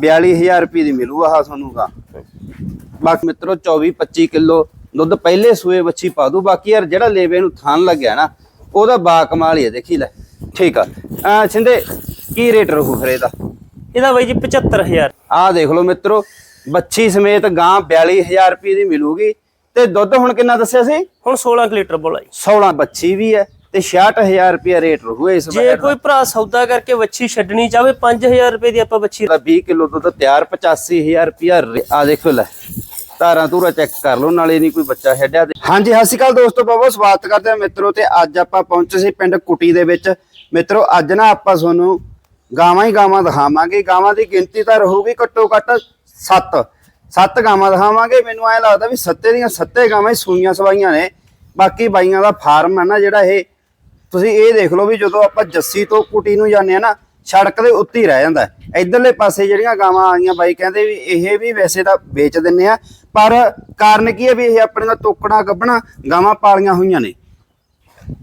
42000 ਰੁਪਏ ਦੀ ਮਿਲੂ ਆਹ ਤੁਹਾਨੂੰ ਗਾ। ਬਾਕੀ ਮਿੱਤਰੋ 24 25 ਕਿਲੋ ਦੁੱਧ ਪਹਿਲੇ ਸੂਏ ਬੱਚੀ ਪਾ ਦੂ। ਬਾਕੀ ਯਾਰ ਜਿਹੜਾ ਲੇਵੇ ਨੂੰ ਥਾਨ ਲੱਗਿਆ ਨਾ ਉਹਦਾ ਬਾ ਕਮਾਲ ਹੀ ਹੈ ਦੇਖੀ ਲੈ। ਠੀਕ ਆ। ਅਹ ਛਿੰਦੇ ਕੀ ਰੇਟ ਰਹੂ ਫਿਰ ਇਹਦਾ? ਇਹਦਾ ਬਾਈ ਜੀ 75000 ਆਹ ਦੇਖ ਲਓ ਮਿੱਤਰੋ ਬੱਚੀ ਸਮੇਤ ਗਾਂ 42000 ਰੁਪਏ ਦੀ ਮਿਲੂਗੀ। ਤੇ ਦੁੱਧ ਹੁਣ ਕਿੰਨਾ ਦੱਸਿਆ ਸੀ? ਹੁਣ 16 ਕੁ ਲੀਟਰ ਬੋਲਾ ਜੀ 16 ਬੱਚੀ ਵੀ ਹੈ। ਤੇ 66000 ਰੁਪਏ ਰੇਟ ਰਹੂ ਇਸ ਜੇ ਵੈਟ ਕੋਈ ਭਰਾ ਸੌਦਾ ਕਰਕੇ ਵੱਛੀ ਛੱਡਣੀ ਚਾਹਵੇ 5000 ਰੁਪਏ ਦੀ ਆਪਾਂ ਵੱਛੀ ਦਾ 20 ਕਿਲੋ ਦੁੱਧ ਤਿਆਰ 85000 ਰੁਪਿਆ ਆ ਦੇਖੋ ਲੈ ਧਾਰਾਂ ਧੂਰਾ ਚੈੱਕ ਕਰ ਲਓ ਨਾਲੇ ਨਹੀਂ ਕੋਈ ਬੱਚਾ ਛੱਡਿਆ ਤੇ। ਹਾਂਜੀ ਸਤਿ ਸ਼੍ਰੀ ਅਕਾਲ ਦੋਸਤੋ ਬਹੁਤ ਸਵਾਗਤ ਕਰਦੇ ਹਾਂ ਮਿੱਤਰੋ ਤੇ ਅੱਜ ਆਪਾਂ ਪਹੁੰਚੇ ਸੀ ਪਿੰਡ ਕੁਟੀ ਦੇ ਵਿੱਚ। ਮਿੱਤਰੋ ਅੱਜ ਨਾ ਆਪਾਂ ਤੁਹਾਨੂੰ ਗਾਵਾਂ ਹੀ ਗਾਵਾਂ ਦਿਖਾਵਾਂਗੇ। ਗਾਵਾਂ ਦੀ ਗਿਣਤੀ ਤਾਂ ਰਹੂਗੀ ਘੱਟੋ ਘੱਟ 7 7 ਗਾਵਾਂ ਦਿਖਾਵਾਂਗੇ। ਮੈਨੂੰ ਐ ਲੱਗਦਾ ਵੀ ਸੱਤੇ ਦੀਆਂ ਸੱਤੇ ਗਾਵਾਂ ਹੀ ਸੂਈਆਂ ਸਵਾਈਆਂ ਨੇ। ਬਾਕੀ ਬਾਈਆਂ ਦਾ ਫਾਰਮ ਹੈ ਨਾ ਜਿਹੜਾ ਇਹ ਤੁਸੀਂ ਇਹ ਦੇਖ ਲਓ ਵੀ ਜਦੋਂ ਆਪਾਂ ਜੱਸੀ ਤੋਂ ਕੁਟੀ ਨੂੰ ਜਾਂਦੇ ਆ ਨਾ, ਸੜਕ ਦੇ ਉੱਤੇ ਹੀ ਰਹਿ ਜਾਂਦਾ ਹੈ। ਇਧਰਲੇ ਪਾਸੇ ਜਿਹੜੀਆਂ ਗਾਵਾਂ ਆਈਆਂ ਬਾਈ, ਕਹਿੰਦੇ ਵੀ ਇਹ ਵੀ ਵੈਸੇ ਤਾਂ ਵੇਚ ਦਿੰਨੇ ਆ, ਪਰ ਕਾਰਨ ਕੀ ਹੈ ਵੀ ਇਹ ਆਪਣੀਆਂ ਤੋਕੜਾਂ ਗੱਬਣਾ ਗਾਵਾਂ ਪਾਲੀਆਂ ਹੋਈਆਂ ਨੇ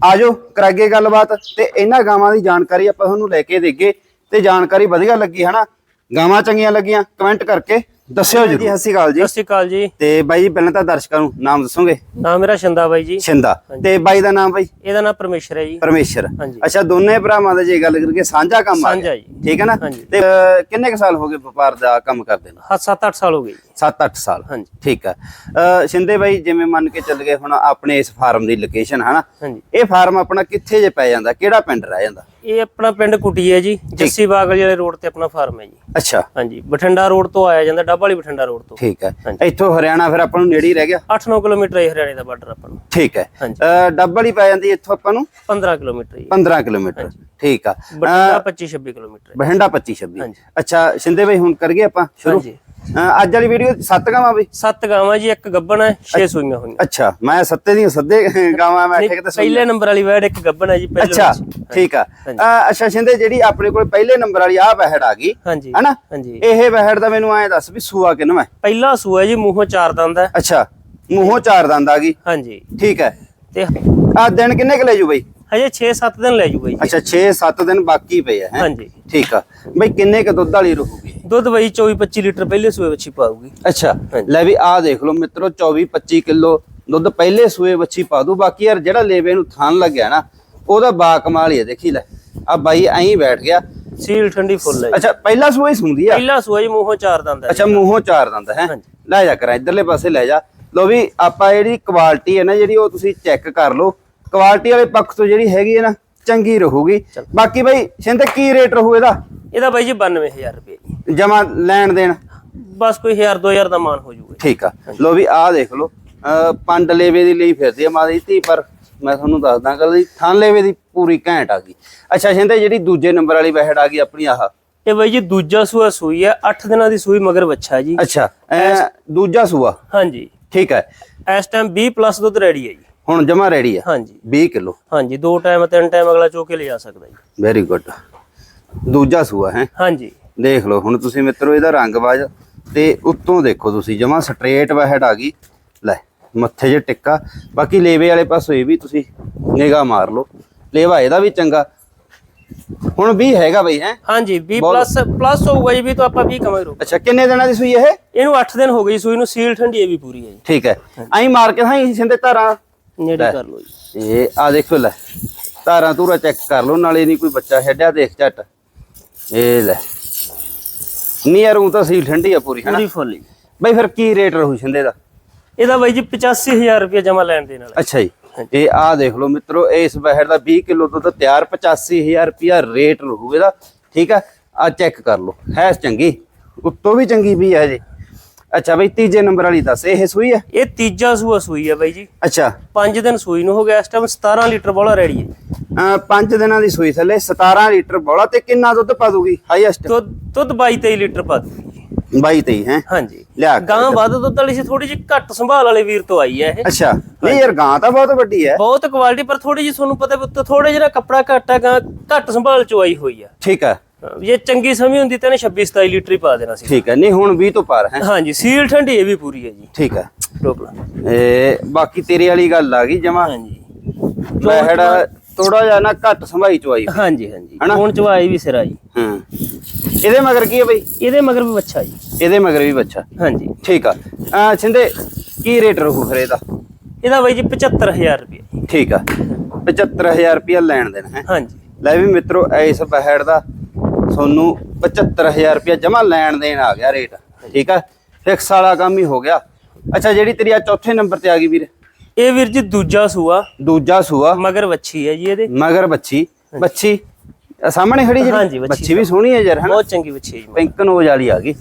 ਆਜੋ ਕਰਾਗੇ ਗੱਲਬਾਤ ਤੇ ਇਹਨਾਂ ਗਾਵਾਂ ਦੀ ਜਾਣਕਾਰੀ ਆਪਾਂ ਤੁਹਾਨੂੰ ਲੈ ਕੇ ਦੇਗੇ ਤੇ ਜਾਣਕਾਰੀ ਵਧੀਆ ਲੱਗੀ ਹਨਾ ਗਾਵਾਂ ਚੰਗੀਆਂ ਲੱਗੀਆਂ ਕਮੈਂਟ ਕਰਕੇ ਦੱਸਿਓ ਜੀ ਸਤਿ ਸ਼੍ਰੀ ਅਕਾਲ ਜੀ। ਸਤਿ ਸ਼੍ਰੀ ਅਕਾਲ ਜੀ। ਤੇ ਬਾਈ ਜੀ ਪਹਿਲਾਂ ਤਾਂ ਦਰਸ਼ਕਾਂ ਨੂੰ ਨਾਮ ਦੱਸੋਗੇ? ਨਾਮ ਮੇਰਾ ਸ਼ੰਦਾ ਬਾਈ ਜੀ। ਛਿੰਦਾ ਤੇ ਬਾਈ ਦਾ ਨਾਮ ਬਾਈ? ਇਹਦਾ ਨਾਮ ਪਰਮੇਸ਼ਰ ਹੈ ਜੀ। ਪਰਮੇਸ਼ਰ। ਹਾਂਜੀ। ਅੱਛਾ ਦੋਨੇ ਭਰਾਵਾਂ ਦਾ ਜੇ ਗੱਲ ਕਰੀਏ ਸਾਂਝਾ ਕੰਮ ਆ ਸਾਂਝਾ। ਜੀ। ਠੀਕ ਹੈ ਨਾ। ਤੇ ਕਿੰਨੇ ਕੁ ਸਾਲ ਹੋ ਗਏ ਵਪਾਰ ਦਾ ਕੰਮ ਕਰਦੇ ਨੂੰ? ਹਾਂ 7-8 ਸਾਲ ਹੋ ਗਏ ਜੀ। 7-8 ਸਾਲ। ਹਾਂਜੀ। ਠੀਕ ਹੈ ਸ਼ਿੰਦੇ ਬਾਈ ਜਿਵੇਂ ਮੰਨ ਕੇ ਚੱਲ ਗਏ ਹੁਣ ਆਪਣੇ ਇਸ ਫਾਰਮ ਦੀ ਲੋਕੇਸ਼ਨ ਹਨਾ? ਇਹ ਫਾਰਮ ਆਪਣਾ ਕਿੱਥੇ ਜੇ ਪੈ ਜਾਂਦਾ? ਕਿਹੜਾ ਪਿੰਡ ਰਹਿ ਜਾਂਦਾ? ਇਹ ਆਪਣਾ ਪਿੰਡ ਕੁਟੀ ਹੈ ਜੀ। ਜੱਸੀ ਬਾਗਲ ਵਾਲੇ ਰੋਡ ਤੇ ਆਪਣਾ ਫਾਰਮ ਹੈ ਜੀ। ਅੱਛਾ। ਹਾਂਜੀ। ਬਠਿੰਡਾ ਰੋਡ ਤੋਂ ਆਇਆ ਜਾਂਦਾ ਵਾਲੀ ਬਠਿੰਡਾ ਰੋਡ ਤੋਂ। ਠੀਕ ਹੈ। ਇੱਥੋਂ ਹਰਿਆਣਾ ਫਿਰ ਆਪਾਂ ਨੂੰ ਨੇੜੇ ਹੀ ਰਹਿ ਗਿਆ? 8-9 ਕਿਲੋਮੀਟਰ ਹੈ ਹਰਿਆਣੇ ਦਾ ਬਾਰਡਰ ਆਪਾਂ ਨੂੰ। ਠੀਕ ਹੈ। ਹਾਂਜੀ। ਅਹ, ਡੱਬ ਵਾਲੀ ਪੈ ਜਾਂਦੀ ਇੱਥੋਂ ਆਪਾਂ ਨੂੰ? 15 ਕਿਲੋਮੀਟਰ ਜੀ। 15 ਕਿਲੋਮੀਟਰ। ਠੀਕ ਆ। ਬਠਿੰਡਾ 25-26 ਕਿਲੋਮੀਟਰ ਹੈ। ਬਹਿੰਡਾ 25 26 ਹਾਂਜੀ। ਅੱਛਾ ਸ਼ਿੰਦੇ ਬਾਈ ਹੁਣ ਕਰੀਏ ਆਪਾਂ? ਸ਼ੁਰੂ? ਅੱਜ ਵਾਲੀ ਵੀਡੀਓ ਸੱਤ ਗਾਵਾਂ ਬਈ? ਸੱਤ ਗਾਵਾਂ ਜੀ ਇੱਕ ਗੱਬਣ ਹੈ 6 ਸੂਈਆਂ ਹੋਈਆਂ। ਅੱਛਾ ਮੈਂ ਸੱਤੇ ਦੀਆਂ ਸੱਦੇ ਗਾਵਾਂ ਮੈਂ ਠੇਕ ਤੇ ਪਹਿਲੇ ਨੰਬਰ ਵਾਲੀ ਵੈੜ ਇੱਕ ਗੱਬਣ ਹੈ ਜੀ ਪਹਿਲੇ ਅੱਛਾ। ਠੀਕ ਆ। ਅੱਛਾ ਸ਼ਿੰਦੇ ਜਿਹੜੀ ਆਪਣੇ ਕੋਲ ਪਹਿਲੇ ਨੰਬਰ ਵਾਲੀ ਆ ਵਹਿੜ ਆ ਗਈ ਹਨਾ? ਇਹ ਵਹਿੜ ਦਾ ਮੈਨੂੰ ਐਂ ਦੱਸ ਵੀ ਸੂਆ ਕਿਨੂੰ ਹੈ? ਪਹਿਲਾ ਸੂਆ ਜੀ ਮੂੰਹੋਂ ਚਾਰ ਦੰਦ ਹੈ। ਅੱਛਾ ਮੂੰਹੋਂ ਚਾਰ ਦੰਦ ਆ ਗਈ। ਹਾਂਜੀ। ਠੀਕ ਹੈ। ਤੇ ਆ ਦਿਨ ਕਿੰਨੇ ਕੁ ਲੈ ਜੂ ਬਈ? ਹਜੇ 6-7 ਦਿਨ ਲੈ ਜੂਗਾ ਜੀ। ਅੱਛਾ 6-7 ਦਿਨ ਬਾਕੀ ਪਏ ਆ ਹੈਂ? ਹਾਂਜੀ। ਠੀਕ ਆ। ਬਈ ਕਿੰਨੇ ਕ ਦੁੱਧ ਵਾਲੀ ਰਹੂਗੀ? ਦੁੱਧ ਬਈ 24-25 ਲੀਟਰ ਪਹਿਲੇ ਸੂਏ ਵਿੱਚ ਹੀ ਪਾਊਗੀ। ਅੱਛਾ। ਲੈ ਵੀ ਆ ਦੇਖ ਲਓ ਮਿੱਤਰੋ 24-25 ਕਿਲੋ ਦੁੱਧ ਪਹਿਲੇ ਸੂਏ ਬੱਚੀ ਪਾ ਦੂ ਬਾਕੀ ਯਾਰ ਜਿਹੜਾ ਲੇਵੇ ਨੂੰ ਥਾਨ ਲੱਗਿਆ ਨਾ ਉਹਦਾ ਬਾ ਕਮਾਲ ਹੀ ਹੈ ਦੇਖੀ ਲੈ। ਆ ਬਾਈ ਐਂ ਹੀ ਬੈਠ ਗਿਆ। ਸੀਲ ਠੰਡੀ ਫੁੱਲ ਹੈ। ਅੱਛਾ ਪਹਿਲਾ ਸੂਆ ਹੀ ਸੁੰਦੀ ਆ? ਪਹਿਲਾ ਸੂਆ ਜੀ ਮੂੰਹੋਂ ਚਾਰ ਦੰਦ ਹੈ ਅੱਛਾ ਮੂੰਹੋਂ ਚਾਰ ਦੰਦ ਹੈ। ਲੈ ਜਾ ਕਰਾਂ ਇਧਰਲੇ ਪਾਸੇ ਲੈ ਜਾ। ਲੋ ਵੀ ਆਪਾਂ ਜਿਹੜੀ ਕੁਆਲਿਟੀ ਹੈ ਨਾ ਜਿਹੜੀ ਉਹ ਤੁਸੀਂ ਚੈੱਕ ਕਰ ਲਓ। ਕੁਆਲਿਟੀ ਵਾਲੇ ਪੱਖ ਤੋਂ ਜਿਹੜੀ ਹੈਗੀ ਹੈ ਨਾ ਚੰਗੀ ਰਹੂਗੀ। ਬਾਕੀ ਬਈ ਸਿੰਧ ਕੀ ਰੇਟ ਰਹੂ ਇਹਦਾ? ਇਹਦਾ ਬਾਈ ਜੀ 92000 ਰੁਪਏ ਜਮਾ ਲੈਣ ਦੇਣ। ਬਸ ਕੋਈ 1000 2000 ਦਾ ਮਾਨ ਹੋ ਜਾਊਗਾ ਜੀ। ਠੀਕ ਆ। ਲੋ ਵੀ ਆਹ ਦੇਖ ਲਓ। ਅਹ ਪੰਡ ਲੇਵੇ ਦੀ ਲਈ ਫਿਰਦੀ ਆ ਮਾਦੀ ਧੀ ਪਰ ਮੈਂ ਤੁਹਾਨੂੰ ਦੱਸਦਾ ਗੱਲ ਦੀ ਥਾਂ ਲੇਵੇ ਦੀ ਪੂਰੀ ਘੈਂਟ ਆ ਗਈ। ਅੱਛਾ ਸਿੰਧੇ ਜਿਹੜੀ ਦੂਜੇ ਨੰਬਰ ਵਾਲੀ ਵਹਿੜ ਆ ਗਈ ਆਪਣੀ ਆਹ। ਇਹ ਬਾਈ ਜੀ ਦੂਜਾ ਸੂਆ ਸੂਈ ਹੈ 8 ਦਿਨਾਂ ਦੀ ਸੂਈ ਮਗਰ ਬੱਚਾ ਜੀ। ਅੱਛਾ ਐਂ ਦੂਜਾ ਸੂਆ? ਹਾਂਜੀ। ਠੀਕ ਹੈ ਇਸ ਟਾਈਮ 20 ਪਲੱਸ ਦੁੱਧ ਰੈਡੀ ਹੈ ਜੀ। ਹੁਣ ਜਮਾ ਰੈਡੀ ਆ? ਹਾਂਜੀ। 20 ਕਿਲੋ। ਹਾਂਜੀ ਦੋ ਟਾਈਮ ਤਿੰਨ ਟਾਈਮ ਅਗਲਾ ਚੋ ਕੇ ਲੈ ਜਾ ਸਕਦਾ ਜੀ। ਵੈਰੀ ਗੁੱਡ ਦੂਜਾ ਸੂਆ ਹੈ? ਹਾਂਜੀ। ਦੇਖ ਲਓ ਹੁਣ ਤੁਸੀਂ ਮਿੱਤਰੋ ਇਹਦਾ ਰੰਗ ਬਾਜ ਤੇ ਉੱਤੋਂ ਦੇਖੋ ਤੁਸੀਂ ਜਮਾ ਸਟ੍ਰੇਟ ਵਹਿੜ ਆ ਗਈ। ਲੈ ਮੱਥੇ 'ਚ ਟਿੱਕਾ। ਬਾਕੀ ਲੇਵੇ ਵਾਲੇ ਪਾਸੋਂ ਇਹ ਵੀ ਤੁਸੀਂ ਨਿਗਾਹ ਮਾਰ ਲਓ। ਲੇਵਾ ਇਹਦਾ ਵੀ ਚੰਗਾ। ਹੁਣ ਵੀ ਹੈਗਾ ਬਈ ਹੈ? ਹਾਂਜੀ 20 ਪਲੱਸ ਪਲੱਸ ਹੋਊਗਾ ਜੀ ਵੀ ਤਾਂ ਆਪਾਂ 20 ਕਮਾਈ ਰੋ ਅੱਛਾ ਕਿੰਨੇ ਦਿਨਾਂ ਦੀ ਸੂਈ ਇਹ? ਇਹਨੂੰ 8 ਦਿਨ ਹੋ ਗਏ ਸੂਈ ਨੂੰ ਸੀਲ ਠੰਡੀ ਇਹ ਵੀ ਪੂਰੀ ਹੈ ਜੀ। ਠੀਕ ਹੈ। ਐਂ ਮਾਰ ਕੇ ਹਾਂ ਸਿੰਦੇ ਧਾਰਾਂ। ਨੇੜੇ ਕਰ ਲਓ ਜੀ। ਇਹ ਆ ਦੇਖੋ ਲੈ ਧਾਰਾਂ ਧੂਰਾ ਚੈੱਕ ਕਰ ਲਓ ਨਾਲੇ ਨਹੀਂ ਕੋਈ ਬੱਚਾ ਛੱਡਿਆ ਦੇਖ ਝੱਟ। ਇਹ ਲੈ ਨੀਅਰ ਉਹ ਤਾਂ ਸੀ ਠੰਡੀ ਆ ਪੂਰੀ ਹਨਾ? ਪੂਰੀ ਫੁੱਲ ਬਈ ਫਿਰ ਕੀ ਰੇਟ ਰਹੂ ਸਿੰਦੇ ਦਾ? ਇਹਦਾ ਬਾਈ ਜੀ 85000 ਰੁਪਏ ਜਮਾ ਲੈਣ ਦੇ ਨਾਲ ਅੱਛਾ ਜੀ। ਇਹ ਆ ਦੇਖ ਲਓ ਮਿੱਤਰੋ ਇਸ ਬਹਿਰ ਦਾ 20 ਕਿਲੋ ਦੁੱਧ ਤਿਆਰ 85000 ਰੁਪਿਆ ਰੇਟ ਰਹੂ ਇਹਦਾ। ਠੀਕ ਆ? ਆ ਚੈੱਕ ਕਰ ਲਓ। ਹੈ ਚੰਗੀ ਉੱਤੋਂ ਵੀ ਚੰਗੀ ਵੀ ਹੈ ਜੀ। ਅੱਛਾ ਬਈ ਤੀਜੇ ਨੰਬਰ ਵਾਲੀ ਦੱਸ ਇਹ ਸੂਈ ਹੈ? ਇਹ ਤੀਜਾ ਸੂਆ ਸੂਈ ਹੈ ਬਾਈ ਜੀ। ਅੱਛਾ। 5 ਦਿਨ ਸੂਈ ਨੂੰ ਹੋ ਗਿਆ ਇਸ ਟਾਈਮ 17 ਲੀਟਰ ਬੋਲਾ ਰੈਡੀ ਹੈ। ਅਹ ਪੰਜ ਦਿਨਾਂ ਦੀ ਸੂਈ ਥੱਲੇ 17 ਲੀਟਰ ਬੋਲਾ ਤੇ ਕਿੰਨਾ ਦੁੱਧ ਪਾ ਦੂਗੀ ਹਾਈਐਸਟ ਦੁੱਧ ਦੁੱਧ 22 23 ਲੀਟਰ ਪਾ ਦੂਗੀ 22 23 ਹੈ? ਹਾਂਜੀ। ਲਿਆ ਗਾਂ ਵੱਧ ਦੁੱਧ ਵਾਲੀ ਸੀ ਥੋੜੀ ਜਿਹੀ ਘੱਟ ਸੰਭਾਲ ਵਾਲੇ ਵੀਰ ਤੋਂ ਆਈ ਹੈ ਇਹ। ਅੱਛਾ। ਨਹੀਂ ਯਾਰ ਗਾਂ ਤਾਂ ਬਹੁਤ ਵੱਡੀ ਹੈ। ਬਹੁਤ ਕੁਆਲਿਟੀ ਪਰ ਥੋੜੀ ਜਿਹੀ ਤੁਹਾਨੂੰ ਪਤਾ ਥੋੜੇ ਜਿਹੜਾ ਕੱਪੜਾ ਘੱਟ ਹੈ ਗਾਂ ਘੱਟ ਸੰਭਾਲ ਚ ਆਈ ਹੋਈ ਆ ਠੀਕ ਹੈ। ਜੇ ਚੰਗੀ ਸਮੀ ਹੁੰਦੀ ਤਾਂ ਇਹਨੇ 26 27 ਲੀਟਰ ਹੀ ਪਾ ਦੇਣਾ ਸੀ। ਠੀਕ ਹੈ ਨਹੀਂ ਹੁਣ 20 ਤੋਂ ਪਾਰ ਹੈ। ਹਾਂਜੀ ਸੀਲ ਠੰਡੀ ਇਹ ਵੀ ਪੂਰੀ ਹੈ ਜੀ। ਠੀਕ ਹੈ। ਰੋਕ ਲਾ ਇਹ ਬਾਕੀ ਤੇਰੇ ਵਾਲੀ ਗੱਲ ਆ ਗਈ ਜਮਾ। ਹਾਂਜੀ। ਬਹਿੜ ਥੋੜਾ ਜਿਹਾ ਨਾ ਘੱਟ ਸੰਭਾਈ ਚਵਾਈ ਹਾਂਜੀ ਹਾਂਜੀ? ਹੁਣ ਚਵਾਈ ਵੀ ਸਿਰਾ ਜੀ। ਹਾਂ। ਇਹਦੇ ਮਗਰ ਕੀ ਹੈ ਬਈ? ਇਹਦੇ ਮਗਰ ਵੀ ਬੱਚਾ ਜੀ। ਇਹਦੇ ਮਗਰ ਵੀ ਬੱਚਾ ਹਾਂਜੀ। ਠੀਕ ਆ। ਅਹ ਛਿੰਦੇ ਕੀ ਰੇਟ ਰਹੂ ਫਿਰ ਇਹਦਾ? ਇਹਦਾ ਬਾਈ ਜੀ 75000 ਰੁਪਏ। ਠੀਕ ਆ। 75000 ਰੁਪਇਆ ਲੈਣ ਦੇਣਾ ਹੈ। ਹਾਂਜੀ। ਲੈ ਵੀ ਮਿੱਤਰੋ ਇਸ ਬਹਿੜ ਦਾ ਤੁਹਾਨੂੰ 75000 ਰੁਪਇਆ ਜਮਾ ਲੈਣ ਦੇਣ ਆ ਗਿਆ ਰੇਟ। ਠੀਕ ਆ? ਫਿਕਸ ਵਾਲਾ ਕੰਮ ਹੀ ਹੋ ਗਿਆ। ਅੱਛਾ ਜਿਹੜੀ ਤੇਰੀ ਆ ਚੌਥੇ ਨੰਬਰ ਤੇ ਆ ਗਈ ਵੀਰ। ਇਹ ਵੀਰ ਜੀ ਦੂਜਾ ਸੂਆ। ਦੂਜਾ ਸੂਆ। ਮਗਰ ਵੱਛੀ ਹੈ ਜੀ ਇਹਦੇ। ਮਗਰ ਬੱਚੀ ਬੱਚੀ ਆਹ ਸਾਹਮਣੇ ਖੜੀ ਜਿਹੜੀ? ਹਾਂਜੀ, ਬੱਚੀ ਵੀ ਸੋਹਣੀ ਹੈ ਯਾਰ ਹਨਾ? ਬਹੁਤ ਚੰਗੀ ਵੱਛੀ ਹੈ ਜੀ। ਪਿੰਕ ਨੋਜ ਵਾਲੀ ਆ ਗਈ।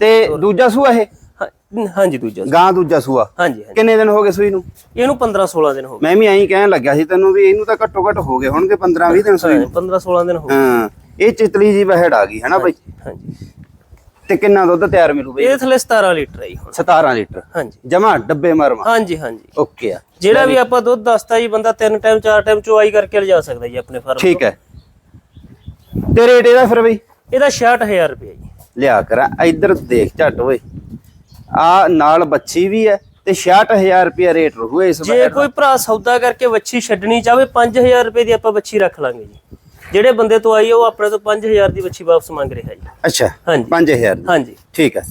ਤੇ ਦੂਜਾ ਸੂਆ ਇਹ? ਹਾਂ- ਹਾਂਜੀ ਦੂਜਾ ਸੂਆ। ਗਾਂ ਦੂਜਾ ਸੂਆ। ਹਾਂਜੀ ਹਾਂਜੀ। ਕਿੰਨੇ ਦਿਨ ਹੋ ਗਏ ਸੂਈ ਨੂੰ? ਇਹਨੂੰ 15 16 ਦਿਨ ਹੋ ਮੈਂ ਵੀ ਐਂ ਕਹਿਣ ਲੱਗਿਆ ਸੀ ਤੈਨੂੰ ਵੀ ਇਹਨੂੰ ਤਾਂ ਘੱਟੋ ਘੱਟ ਹੋ ਗਏ ਹੋਣਗੇ 15 20 ਦਿਨ ਸੂਈ ਗਏ ਨੂੰ 15 16 ਦਿਨ ਹੋ ਗਏ। ਹਾਂ। ਇਹ ਚਿਤਲੀ ਜੀ ਬਹਿੜ ਆ ਗਈ ਹਨਾ ਬਈ? ਹਾਂਜੀ ਤੇ ਕਿੰਨਾ ਦੁੱਧ ਤਿਆਰ ਮਿਲੂ ਬਈ? ਇਹਦੇ ਥੱਲੇ 17 ਲੀਟਰ ਹੈ ਜੀ ਹੁਣ। 17 ਲੀਟਰ। ਹਾਂਜੀ। ਜਮਾ ਡੱਬੇ ਮਰਮਾ। ਹਾਂਜੀ ਹਾਂਜੀ। ਓਕੇ ਆ। ਜਿਹੜਾ ਵੀ ਆਪਾਂ ਦੁੱਧ ਦੱਸਤਾ ਜੀ ਬੰਦਾ ਤਿੰਨ ਟਾਈਮ ਚਾਰ ਟਾਈਮ ਚੁਆਈ ਕਰਕੇ ਲਿਜਾ ਸਕਦਾ ਜੀ ਆਪਣੇ ਫਾਰਮ ਠੀਕ ਹੈ। ਤੇ ਰੇਟ ਇਹਦਾ ਫਿਰ ਬਈ? ਇਹਦਾ 66000 ਰੁਪਏ ਜੀ। ਲਿਆ ਕਰਾਂ ਇੱਧਰ ਦੇਖ ਝੱਟ ਓਏ। ਆ ਨਾਲ ਬੱਚੀ ਵੀ ਹੈ ਤੇ 66000 ਰੁਪਿਆ ਰੇਟ ਰਹੂ ਇਸ ਜੇ ਬਹਿੜ ਦਾ। ਕੋਈ ਭਰਾ ਸੌਦਾ ਕਰਕੇ ਵੱਛੀ ਛੱਡਣੀ ਚਾਹਵੇ 5000 ਰੁਪਏ ਦੀ ਆਪਾਂ ਵੱਛੀ ਰੱਖ ਲਾਂਗੇ ਜੀ। ਜਿਹੜੇ ਬੰਦੇ ਤੋਂ ਆਈ ਆ, ਉਹ ਆਪਣੇ ਤੋਂ 5000 ਦੀ ਵੱਛੀ ਵਾਪਸ ਮੰਗ ਰਿਹਾ ਜੀ। ਅੱਛਾ ਹਾਂਜੀ। 5000 ਹਾਂਜੀ। ਠੀਕ ਹੈ।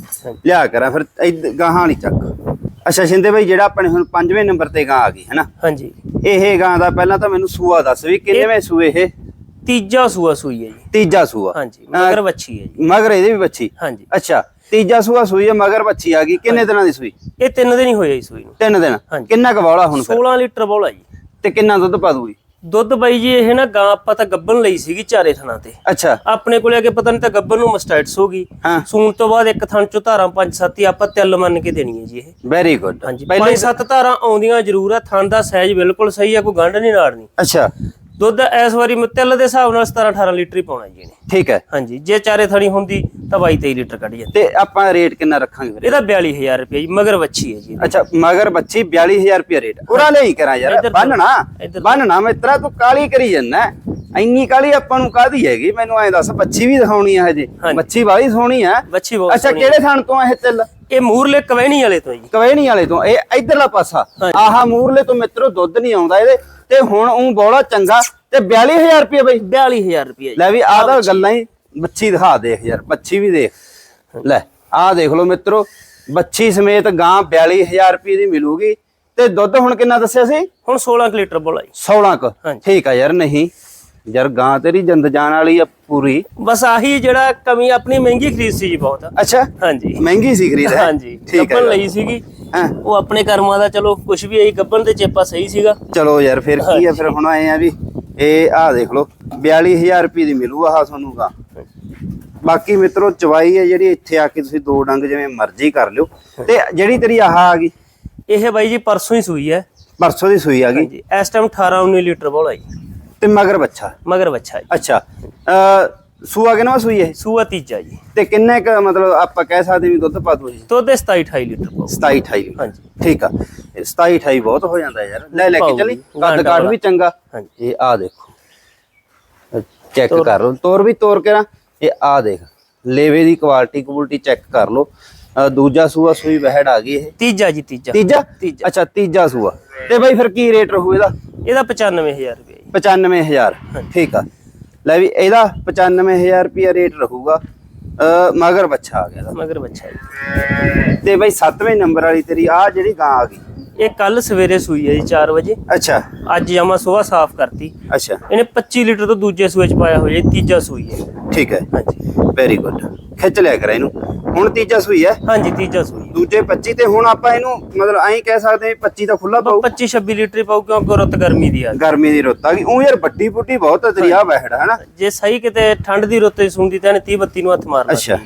ਲਿਆ ਕਰਾਂ ਫਿਰ ਇੱਧ- ਗਾਹਾਂ ਵਾਲੀ ਚੱਕ। ਅੱਛਾ ਸ਼ਿੰਦੇ ਬਾਈ ਜਿਹੜਾ ਆਪਣੇ ਹੁਣ ਪੰਜਵੇਂ ਨੰਬਰ ਤੇ ਗਾਂ ਆ ਗਈ ਹੈਨਾ? ਹਾਂਜੀ। ਇਹ ਗਾਂ ਦਾ ਪਹਿਲਾਂ ਤਾਂ ਮੈਨੂੰ ਸੂਆ ਦੱਸ ਵੀ ਕਿੰਨੇਵੇਂ ਸੂਏ ਇਹ? ਤੀਜਾ ਸੂਆ ਸੂਈ ਹੈ ਜੀ। ਤੀਜਾ ਸੂਆ। ਹਾਂਜੀ ਮਗਰ ਵੱਛੀ ਹੈ ਜੀ। ਮਗਰ ਇਹਦੇ ਵੀ ਬੱਚੀ ਹਾਂਜੀ। ਅੱਛਾ ਤੀਜਾ ਸੂਆ ਸੂਈ ਹੈ ਮਗਰ ਬੱਚੀ ਆ ਗਈ। ਕਿੰਨੇ ਦਿਨਾਂ ਦੀ ਸੂਈ? ਇਹ ਤਿੰਨ ਦਿਨ ਹੀ ਜੀ ਸੂਈ ਨੂੰ। ਤਿੰਨ ਦਿਨ। ਹਾਂਜੀ। ਕਿੰਨਾ ਕਵਾਲਾ ਹੁਣ ਫਿਰ? 16 ਲੀਟਰ ਬੋਲਾ ਜੀ। ਤੇ ਕਿੰਨਾ ਦੁੱਧ ਪਾ ਦੂਗੀ? ਦੁੱਧ ਬਾਈ ਜੀ ਇਹ ਨਾ ਗਾਂ ਆਪਾਂ ਤਾਂ ਗੱਬਣ ਲਈ ਸੀਗੀ ਚਾਰੇ ਥਣਾ ਤੇ। ਅੱਛਾ। ਆਪਣੇ ਕੋਲੇ ਅਗੇ ਪਤਾ ਨਹੀਂ ਤਾਂ ਗੱਬਣ ਨੂੰ ਮਸਟਾਈਟਸ ਹੋ ਗਈ। ਹਾਂ। ਸੂਣ ਤੋਂ ਬਾਅਦ ਇੱਕ ਥਣ ਚੋਂ ਧਾਰਾਂ ਪੰਜ ਸੱਤ ਹੀ ਆਪਾਂ ਤਿਲ ਮੰਨ ਕੇ ਦੇਣੀ ਹੈ ਜੀ ਇਹ। ਵੈਰੀ ਗੁੱਡ ਹਾਂਜੀ। ਪੰਜ ਸੱਤ ਧਾਰਾਂ ਆਉਂਦੀਆਂ ਜ਼ਰੂਰ ਆ ਥਣ ਦਾ ਸਾਈਜ਼ ਬਿਲਕੁਲ ਸਹੀ ਆ ਕੋਈ ਗੰਢ ਨਹੀਂ ਨਾੜਨੀ। ਅੱਛਾ। ਦੁੱਧ ਇਸ ਵਾਰੀ ਤਿਲ ਦੇ ਹਿਸਾਬ ਨਾਲ 17 18 ਲੀਟਰ ਹੀ ਪਾਉਣਾ ਜੀ ਇਹਨੇ। ਠੀਕ ਹੈ। ਹਾਂਜੀ ਜੇ ਚਾਰੇ ਥਣੀ ਹੁੰਦੀ ਤਾਂ 22 23 ਲੀਟਰ ਕੱਢ ਜਾਂਦੀ। ਤੇ ਆਪਾਂ ਰੇਟ ਕਿੰਨਾ ਰੱਖਾਂਗੇ ਫਿਰ? ਇਹਦਾ 42000 ਰੁਪਏ ਜੀ ਮਗਰ ਵੱਛੀ ਹੈ ਜੀ। ਅੱਛਾ ਮਗਰ ਬੱਚੀ 42000 ਰੁਪਏ ਰੇਟ। ਉਰਾ ਲਈ ਕਰਾਂ ਯਾਰ ਬੰਨਣਾ ਬੰਨਣਾ ਮਿੱਤਰਾ ਤੂੰ ਕਾਲੀ ਕਰੀ ਜੰਨਾ ਇੰਨੀ ਕਾਲੀ ਆਪਾਂ ਨੂੰ ਕਾਦੀ ਹੈਗੀ? ਮੈਨੂੰ ਐਂ ਦੱਸ ਬੱਚੀ ਵੀ ਦਿਖਾਉਣੀ ਆ ਹਜੇ। ਬੱਚੀ ਵਾਲੀ ਸੋਹਣੀ ਬਹੁਤ ਅੱਛਾ ਕਿਹੜੇ ਥਾਂ ਤੋਂ ਇਹ ਤਿਲ? ਇਹ ਮੂਰਲੇ ਕਵੈਣੀ ਵਾਲੇ ਤੋਂ ਜੀ। ਕਵੇਣੀ ਵਾਲੇ ਤੋਂ ਇਹ ਇਧਰਲਾ ਪਾਸਾ। ਆਹਾ ਮੂਰਲੇ ਤੋਂ ਮਿੱਤਰੋ ਦੁੱਧ ਨਹੀਂ ਆਉਂਦਾ ਇਹਦੇ ਤੇ ਹੁਣ ਉਹ ਬੋਲਾ ਚੰਗਾ ਤੇ 42000 ਰੁਪਏ ਬਈ। 42000 ਰੁਪਏ ਲੈ ਵੀ ਆਹ ਤਾਂ ਗੱਲਾਂ ਹੀ ਬੱਚੀ ਦਿਖਾ ਦੇਖ ਯਾਰ ਬੱਚੀ ਵੀ ਦੇਖ। ਲੈ ਆਹ ਦੇਖ ਲਓ ਮਿੱਤਰੋ ਬੱਚੀ ਸਮੇਤ ਗਾਂ 42000 ਰੁਪਏ ਦੀ ਮਿਲੂਗੀ। ਤੇ ਦੁੱਧ ਹੁਣ ਕਿੰਨਾ ਦੱਸਿਆ ਸੀ? ਹੁਣ 16 ਕੁ ਲੀਟਰ ਬੋਲਾ ਜੀ। 16 ਕ। ਠੀਕ ਆ ਯਾਰ ਨਹੀਂ। ਯਾਰ ਗਾਂ ਤੇਰੀ ਜਿੰਦ ਜਾਨ ਵਾਲੀ ਆ ਪੂਰੀ। ਬਸ ਆਹੀ ਜਿਹੜਾ ਕਮੀ ਆਪਣੀ ਮਹਿੰਗੀ ਖਰੀਦ ਸੀ ਜੀ ਬਹੁਤ। ਅੱਛਾ? ਹਾਂਜੀ। ਮਹਿੰਗੀ ਸੀ ਖਰੀਦ ਹੈਂ? ਹਾਂਜੀ। ਠੀਕ ਗੱਬਣ ਹੈ। ਲਈ ਸੀਗੀ। ਹਾਂ? ਉਹ ਆਪਣੇ ਕਰਮਾਂ ਦਾ ਚਲੋ ਕੁਝ ਵੀ ਆਈ ਗੱਬਣ ਤੇ ਚੇਪਾ ਸਹੀ ਸੀਗਾ। ਚਲੋ ਯਾਰ ਫਿਰ ਕੀ ਆ ਫਿਰ ਹੁਣ ਆਏ ਆ ਵੀ ਇਹ ਆਹ ਦੇਖ ਲਓ 42000 ਰੁਪਏ ਦੀ ਮਿਲੂ ਆਹ ਤੁਹਾਨੂੰ ਗਾ। ਬਾਕੀ ਮਿੱਤਰੋ ਚਵਾਈ ਹੈ ਜਿਹੜੀ ਇੱਥੇ ਆ ਕੇ ਤੁਸੀਂ ਦੋ ਡੰਗ ਜਿਵੇਂ ਮਰਜ਼ੀ ਕਰ ਲਿਓ। ਤੇ ਜਿਹੜੀ ਤੇਰੀ ਆਹ ਆ ਗਈ? ਇਹ ਬਾਈ ਜੀ ਪਰਸੋਂ ਹੀ ਸੂਈ ਹੈ। ਪਰਸੋਂ ਦੀ ਸੂਈ ਆ ਗਈ। ਹਾਂਜੀ ਇਸ ਟਾਈਮ 18 19 ਲੀਟਰ ਬੋਲਾ ਜੀ ਤੇ ਮਗਰ ਬੱਚਾ ਮਗਰ ਬੱਚਾ ਜੀ। ਅੱਛਾ ਅ ਸੂਆ ਕਿਨਵਾ ਸੂਈ ਹੈ? ਸੂਆ ਤੀਜਾ ਜੀ। ਤੇ ਕਿੰਨੇ ਕ ਮਤਲਬ ਆਪਾਂ ਕਹਿ ਸਕਦੇ ਵੀ ਦੁੱਧ ਪਾ ਦੂ ਜੀ? ਦੁੱਧ 27 28 ਲੀਟਰ ਪਾਓ 27 28 ਹਾਂਜੀ। ਠੀਕ ਆ। 27 28 ਬਹੁਤ ਹੋ ਜਾਂਦਾ ਯਾਰ। ਲੈ ਲੈ ਕੇ ਚੱਲੀ। ਕੱਦ ਕਾਠ। ਵੀ ਚੰਗਾ। ਹਾਂਜੀ। ਇਹ ਆ ਦੇਖੋ। ਚੈੱਕ ਕਰ ਲਓ। ਤੋਰ ਵੀ ਤੋਰ ਕੇ ਨਾ ਇਹ ਆ ਦੇਖ। ਲੇਵੇ ਦੀ ਕੁਆਲਿਟੀ ਕੁਆਲਿਟੀ ਚੈੱਕ ਕਰ ਲਓ। ਦੂਜਾ ਸੂਆ ਸੂਈ ਵਹਿੜ ਆ ਗਈ ਇਹ। ਤੀਜਾ ਜੀ ਤੀਜਾ। ਤੀਜਾ? ਅੱਛਾ ਤੀਜਾ ਸੂਆ। ਤੇ ਬਈ ਫਿਰ ਕੀ ਰੇਟ ਰਹੂ ਇਹਦਾ? ਇਹਦਾ 95000 ਰੁਪਏ। 95000 ਠੀਕ ਆ। ਲੈ ਵੀ ਇਹਦਾ 95000 ਰੁਪਿਆ ਰੇਟ ਰਹੂਗਾ। ਮਗਰ ਬੱਚਾ ਆ ਗਿਆ। ਮਗਰ ਬੱਚਾ ਜੀ। ਤੇ ਬਈ 7ਵੇਂ ਨੰਬਰ ਵਾਲੀ ਤੇਰੀ ਆ ਜਿਹੜੀ ਗਾਂ ਆ ਗਈ। ਇਹ ਕੱਲ ਸਵੇਰੇ ਸੂਈ ਹੈ ਜੀ 4 ਵਜੇ। ਅੱਛਾ। ਅੱਜ ਜਮਾ ਸੁਬਾਹ ਸਾਫ਼ ਕਰਤੀ। ਅੱਛਾ। ਇਹਨੇ 25 ਲੀਟਰ ਤੋਂ ਦੂਜੇ ਸੂਏ ਚ ਪਾਇਆ ਹੋਇਆ ਜੀ ਤੀਜਾ ਸੂਈ ਹੈ। ਠੀਕ ਹੈ। ਹਾਂਜੀ। ਵੈਰੀ ਗੁੱਡ ਖਿੱਚ ਲਿਆ ਕਰ ਇਹਨੂੰ। ਹੁਣ ਤੀਜਾ ਸੂਈ ਹੈ। ਹਾਂਜੀ ਤੀਜਾ ਸੂਈ ਦੂਜੇ 25 ਤੇ ਹੁਣ ਆਪਾਂ ਇਹਨੂੰ ਮਤਲਬ ਐਂ ਕਹਿ ਸਕਦੇ ਹਾਂ 25 ਤਾਂ ਖੁੱਲਾ ਪਾਉ 25 26 ਲੀਟਰ ਹੀ ਪਾਉ ਕਿਉਂਕਿ ਰੁੱਤ ਗਰਮੀ ਦੀ ਆ। ਗਰਮੀ ਦੀ ਰੁੱਤ ਆ ਗਈ। ਉਹ ਯਾਰ ਵੱਡੀ ਬੁੱਢੀ ਬਹੁਤ ਆ ਤੇਰੀ ਆ ਬਹਿੜ ਹਨਾ? ਜੇ ਸਹੀ ਕਿਤੇ ਠੰਡ ਦੀ ਰੁੱਤ ਸੁਣਦੀ ਤਾਂ ਇਹਨੇ 30 32 ਨੂੰ ਹੱਥ ਮਾਰਨਾ ਅੱਛਾ।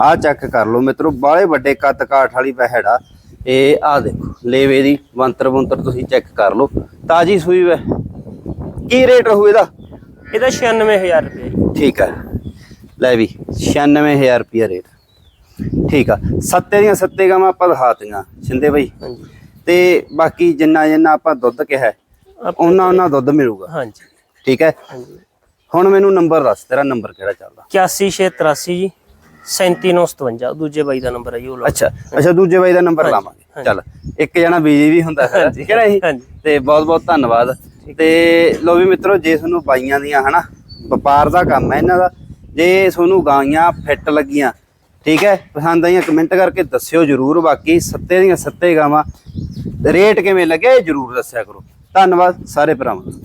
ਆ ਚੈੱਕ ਕਰ ਲਓ ਮਿੱਤਰੋ ਬਾਲੇ ਵੱਡੇ ਕੱਦ ਕਾਠ ਵਾਲੀ ਬਹਿੜ ਆ। ਇਹ ਆ ਦੇਖੋ ਲੇਵੇ ਦੀ ਬੰਤਰ ਬੰਤਰ ਤੁਸੀਂ ਚੈੱਕ ਕਰ ਲਓ। ਤਾਜੀ ਸੂਈ ਵੈ। ਕੀ ਰੇਟ ਰਹੂ ਇਹਦਾ? ਇਹਦਾ 96000 ਰੁਪਏ। ਠੀਕ ਆ। ਲੈ ਵੀ 96000 ਰੁਪਿਆ ਰੇਟ ਠੀਕ ਆ। ਸੱਤੇ ਦੀਆਂ ਸੱਤੇ ਗਾਵਾਂ ਆਪਾਂ ਦਿਖਾਤੀਆਂ ਸਿੰਦੇ ਬਈ। ਹਾਂਜੀ। ਤੇ ਬਾਕੀ ਜਿੰਨਾ ਜਿੰਨਾ ਆਪਾਂ ਦੁੱਧ ਕਿਹਾ ਹੈ, ਉਹਨਾਂ ਉਹਨਾਂ ਦੁੱਧ ਮਿਲੂਗਾ। ਹਾਂਜੀ। ਠੀਕ ਹੈ? ਹੁਣ ਮੈਨੂੰ ਨੰਬਰ ਦੱਸ ਤੇਰਾ ਨੰਬਰ ਕਿਹੜਾ ਚੱਲਦਾ? 81683 ਜੀ 3757 ਦੂਜੇ ਬਾਈ ਦਾ ਨੰਬਰ ਹੈ ਜੀ ਉਹ ਅੱਛਾ ਅੱਛਾ ਦੂਜੇ ਬਾਈ ਦਾ ਨੰਬਰ ਲਾਵਾਂਗੇ। ਚੱਲ ਇੱਕ ਜਣਾ ਬੀਜੀ ਵੀ ਹੁੰਦਾ ਹੈ ਹਾਂਜੀ, ਕਿ ਨਹੀਂ ਹਾਂਜੀ। ਤੇ ਬਹੁਤ ਬਹੁਤ ਧੰਨਵਾਦ। ਤੇ ਲੋ ਵੀ ਮਿੱਤਰੋ ਜੇ ਤੁਹਾਨੂੰ ਬਾਈਆਂ ਦੀਆਂ ਹਨਾ ਵਪਾਰ ਦਾ ਕੰਮ ਹੈ ਇਹਨਾਂ ਦਾ ਜੇ ਤੁਹਾਨੂੰ ਗਾਈਆਂ ਫਿੱਟ ਲੱਗੀਆਂ ਠੀਕ ਹੈ? ਪਸੰਦ ਆਈਆਂ ਕਮੈਂਟ ਕਰਕੇ ਦੱਸਿਓ ਜਰੂਰ। ਬਾਕੀ ਸੱਤੇ ਦੀਆਂ ਸੱਤੇ ਗਾਵਾਂ ਰੇਟ ਕਿਵੇਂ ਲੱਗਿਆ, ਇਹ ਜਰੂਰ ਦੱਸਿਆ ਕਰੋ। ਧੰਨਵਾਦ ਸਾਰੇ ਭਰਾਵਾਂ ਦਾ।